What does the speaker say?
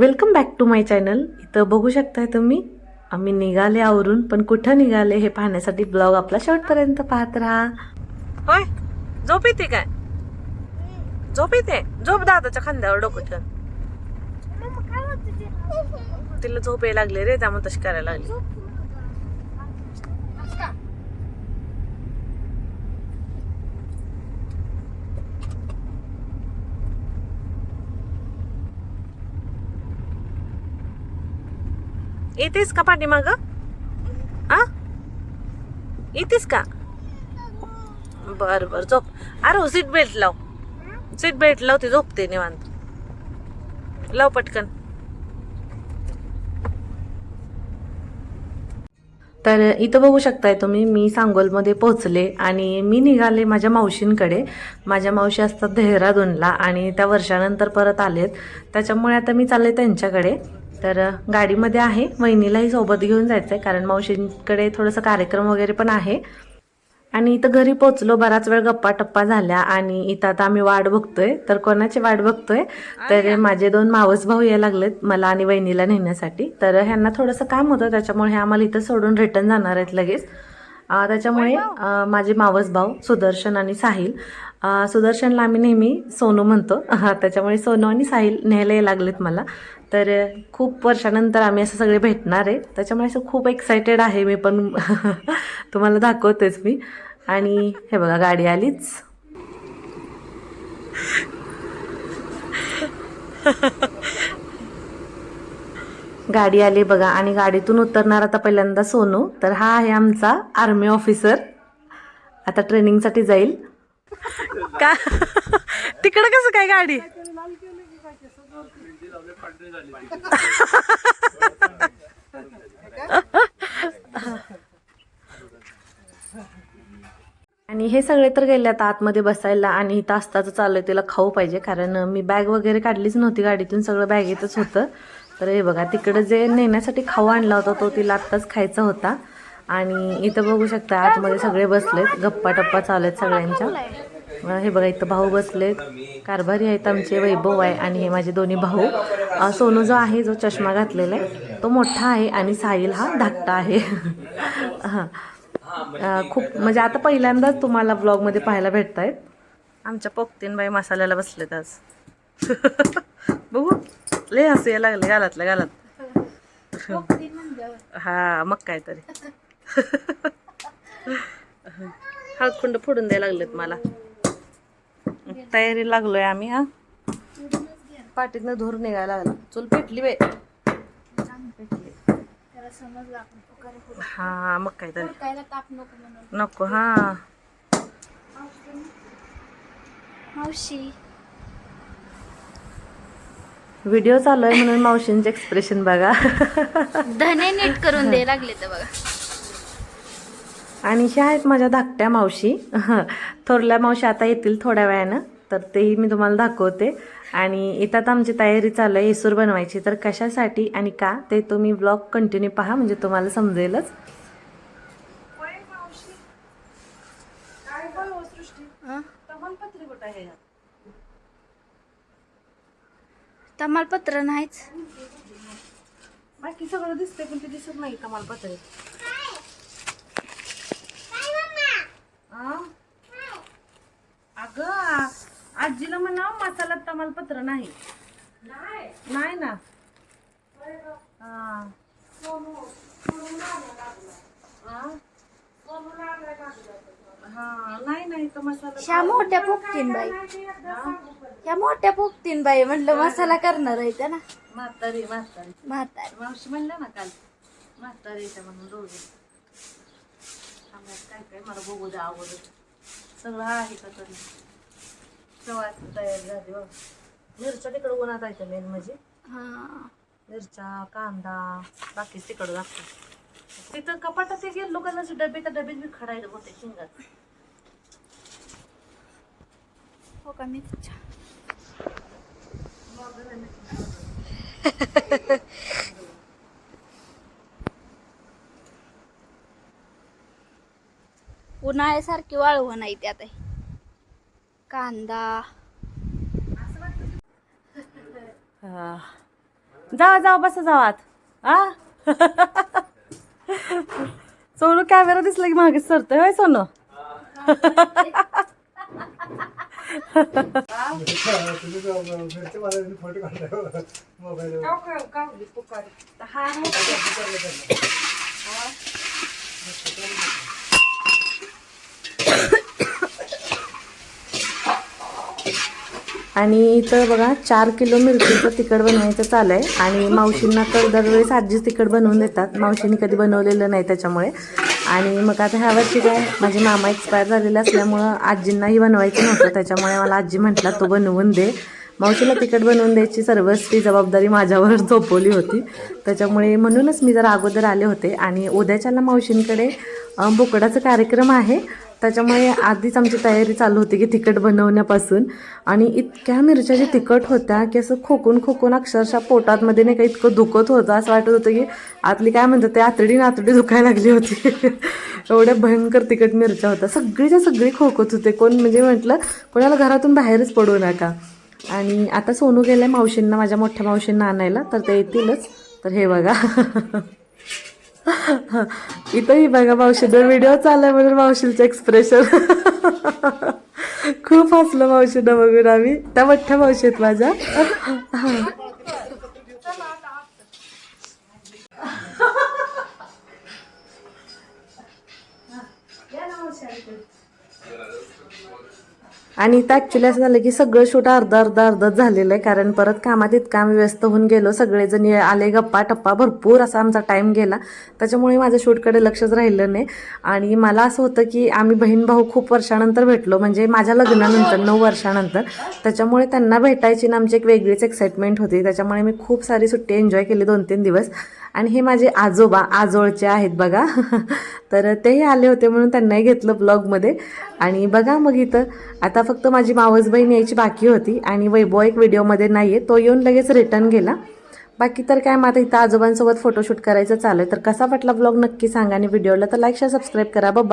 Welcome back to my channel इथं बघू शकताय तुम्ही आम्ही निघाले आवरून पण कुठं निघाले हे पाहण्यासाठी ब्लॉग आपला शेवटपर्यंत पाहत राहा. होय? झोप येते काय? झोप येते? झोप दादाच्या खांद्यावर डोकं ठेवून तिला झोप यायला लागले रे त्यामुळे तशी करायला लागली. येतेस का पाठीमाग आ? येतेस का? बर बर झोप. अरे हो, सीट बेल्ट लाव. सीट बेल्ट लाव ते झोपते निवांत. लाव पटकन. तर इथं बघू शकताय तुम्ही मी सांगोलमध्ये पोहोचले आणि मी निघाले माझ्या मावशींकडे. माझ्या मावशी असतात देहरादूनला आणि त्या वर्षानंतर परत आलेत. त्याच्यामुळे आता मी चालले त्यांच्याकडे. तर गाडीमध्ये आहे. वहिनीलाही सोबत घेऊन जायचं आहे कारण मावशींकडे थोडंसं कार्यक्रम वगैरे पण आहे. आणि इथं घरी पोचलो बराच वेळ गप्पा टप्पा झाल्या आणि इथं आता आम्ही वाट बघतोय. तर कोणाची वाट बघतोय? तर माझे दोन मावस भाऊ यायला लागलेत मला आणि वहिनीला नेण्यासाठी. तर ह्यांना थोडंसं काम होतं त्याच्यामुळे हे आम्हाला इथं सोडून रिटर्न जाणार आहेत लगेच. त्याच्यामुळे माझे मावस भाऊ सुदर्शन आणि साहिल. सुदर्शनला आम्ही नेहमी सोनू म्हणतो. त्याच्यामुळे सोनू आणि साहिल न्यायला यायला लागलेत मला. तर खूप वर्षानंतर आम्ही असं सगळे भेटणार आहे. त्याच्यामुळे असं खूप एक्सायटेड आहे मी पण. तुम्हाला दाखवतेच मी. आणि हे बघा गाडी आलीच. गाडी आली बघा आणि गाडीतून उतरणार आता पहिल्यांदा सोनू. तर हा आहे आमचा आर्मी ऑफिसर आता ट्रेनिंगसाठी जाईल. का? तिकडं कसं काय गाडी? आणि हे सगळे तर गेले आता आतमध्ये बसायला आणि इथं असताचं चाललंय तिला खाऊ पाहिजे. कारण मी बॅग वगैरे काढलीच नव्हती गाडीतून सगळं बॅगेतच होतं. तर हे बघा तिकडं जे नेण्यासाठी खाऊ आणला होता तो तिला आत्ताच खायचा होता. आणि इथं बघू शकता आतमध्ये सगळे बसलेत. गप्पा टप्पा चालू आहेत सगळ्यांच्या. हे बघा इथं भाऊ बसलेत. कारभारी आहेत आमचे वैभव आहे आणि हे माझे दोन्ही भाऊ. सोनू जो आहे जो चष्मा घातलेला आहे तो मोठा आहे आणि साहिल हा धाकटा आहे. हां. खूप म्हणजे आता पहिल्यांदाच तुम्हाला ब्लॉगमध्ये पाहायला भेटत आहेत आमच्या पोक्तीनबाई मसाल्याला बसलेत आज. बघू लय हसू यायला लागले गालातल्या गालात. हा मग काय तरी हळकुंड फोडून द्यायला लागलेत मला. तयारी लागलोय आम्ही हा. पाठीतनं धूर निघायला लागला. चूल पेटली बे हा मग काय तरी. नको हा. मावशी. व्हिडिओ चालू आहे म्हणून मावशींचे एक्सप्रेशन बघा. धने नीट करून दे लागले तर बघा. आणि ह्या आहेत माझ्या धाकट्या मावशी. थोरल्या मावशी आता येतील थोड्या वेळानं. तर तेही मी तुम्हाला दाखवते. आणि इथं आता आमची तयारी चालू आहे इसूर बनवायची. तर कशासाठी आणि का ते तुम्ही ब्लॉग कंटिन्यू पहा म्हणजे तुम्हाला समजेलच. तमालपत्र नाहीच. बाकी सगळं दिसतंय पण ते दिसत नाही तमालपत्र. आजीला म्हणा मसाला तमालपत्र नाही. नाही. ना? हा. हा नाही नाही तर मसाला ह्या मोठ्या पोकतीन बाई. ह्या मोठ्या बाई म्हटलं मसाला करणार आहे त्या ना. म्हातारी म्हातारी. म्हातार. मावशी म्हणलं ना काल म्हातारी येते म्हणून दोघे. आम्हाला काय काय मला बघू द्या अगोदर. सगळं आहे का तरी? तयार झाली मिरच्या तिकडं उन्हात आहे मेन म्हणजे. हा. मिरच्या कांदा बाकी तिकडं लागतं तिथं कपाटात गेलो का डबे तर डबेत बी खडायला होते शिंगात हो का मी उन्हाळ्यासारखी वाळवण नाही त्यात कांदा. हा. जावा जावा बसा जावा आत. आ? सोनू कॅमेरा दिसला की मागे सरतोय होय सोनू? आणि इथं बघा चार किलो मिरचीचं तिखट बनवायचं चालू आहे आणि मावशींना तर दरवेळेस आजीच तिखट बनवून देतात. मावशींनी कधी बनवलेलं नाही त्याच्यामुळे. आणि मग आता ह्या वर्षी काय माझे मामा एक्सपायर झालेले असल्यामुळं आजींनाही बनवायचं नव्हतं. त्याच्यामुळे मला आजी म्हटला तो बनवून दे. मावशीला तिखट बनवून द्यायची सर्वस्वी जबाबदारी माझ्यावर झोपवली होती. त्याच्यामुळे म्हणूनच मी जरा अगोदर आले होते. आणि उद्याच्याला मावशींकडे बोकडाचा कार्यक्रम आहे. त्याच्यामुळे आधीच आमची तयारी चालू होती की तिखट बनवण्यापासून. आणि इतक्या मिरच्या ज्या तिखट होत्या की असं खोकून खोकून अक्षरशः पोटातमध्ये नाही का इतकं दुखत होतं. असं वाटत होतं की आतली काय म्हणतात ते आतडी नातडी दुखायला लागली होती. एवढ्या भयंकर तिखट मिरच्या होत्या. सगळीच्या सगळी खोकत होते. कोण म्हणजे म्हटलं कोणाला घरातून बाहेरच पडू नका. आणि आता सोनू गेलाय मावशींना माझ्या मोठ्या मावशींना आणायला. तर ते येतीलच. तर हे बघा. इथंही बघा मावशीचा व्हिडिओ चाललाय म्हणून मावशीचं एक्सप्रेशन खूप हसलं मावशीनं बघून आम्ही. त्या मोठ्या मावशी आहेत माझ्या. आणि इथं ॲक्च्युली असं झालं की सगळं शूट अर्धा अर्धा अर्धच झालेलं आहे. कारण परत कामात इतका आम्ही व्यस्त होऊन गेलो. सगळेजण आले गप्पा टप्पा भरपूर असा आमचा टाईम गेला. त्याच्यामुळे माझ्या शूटकडे लक्षच राहिलं नाही. आणि मला असं होतं की आम्ही बहीण भाऊ खूप वर्षानंतर भेटलो. म्हणजे माझ्या लग्नानंतर नऊ वर्षानंतर. त्याच्यामुळे त्यांना भेटायची ना आमची एक वेगळीच एक्साइटमेंट होती. त्याच्यामुळे मी खूप सारी सुट्टी एन्जॉय केली दोन तीन दिवस. आणि हे माझे आजोबा आजोळचे आहेत बघा. तर तेही आले होते म्हणून त्यांनाही घेतलं ब्लॉगमध्ये आणि बघा मग इथं आता फक्त माझी मावस बहीण यायची बाकी होती आणि वैभव एक व्हिडिओमध्ये नाही आहे तो येऊन लगेच रिटर्न गेला. बाकी तर काय मग आता इथं आजोबांसोबत फोटोशूट करायचं चालू आहे. तर कसा वाटला ब्लॉग नक्की सांगा आणि व्हिडिओला तर लाईक शेअर सबस्क्राईब करा. बाबा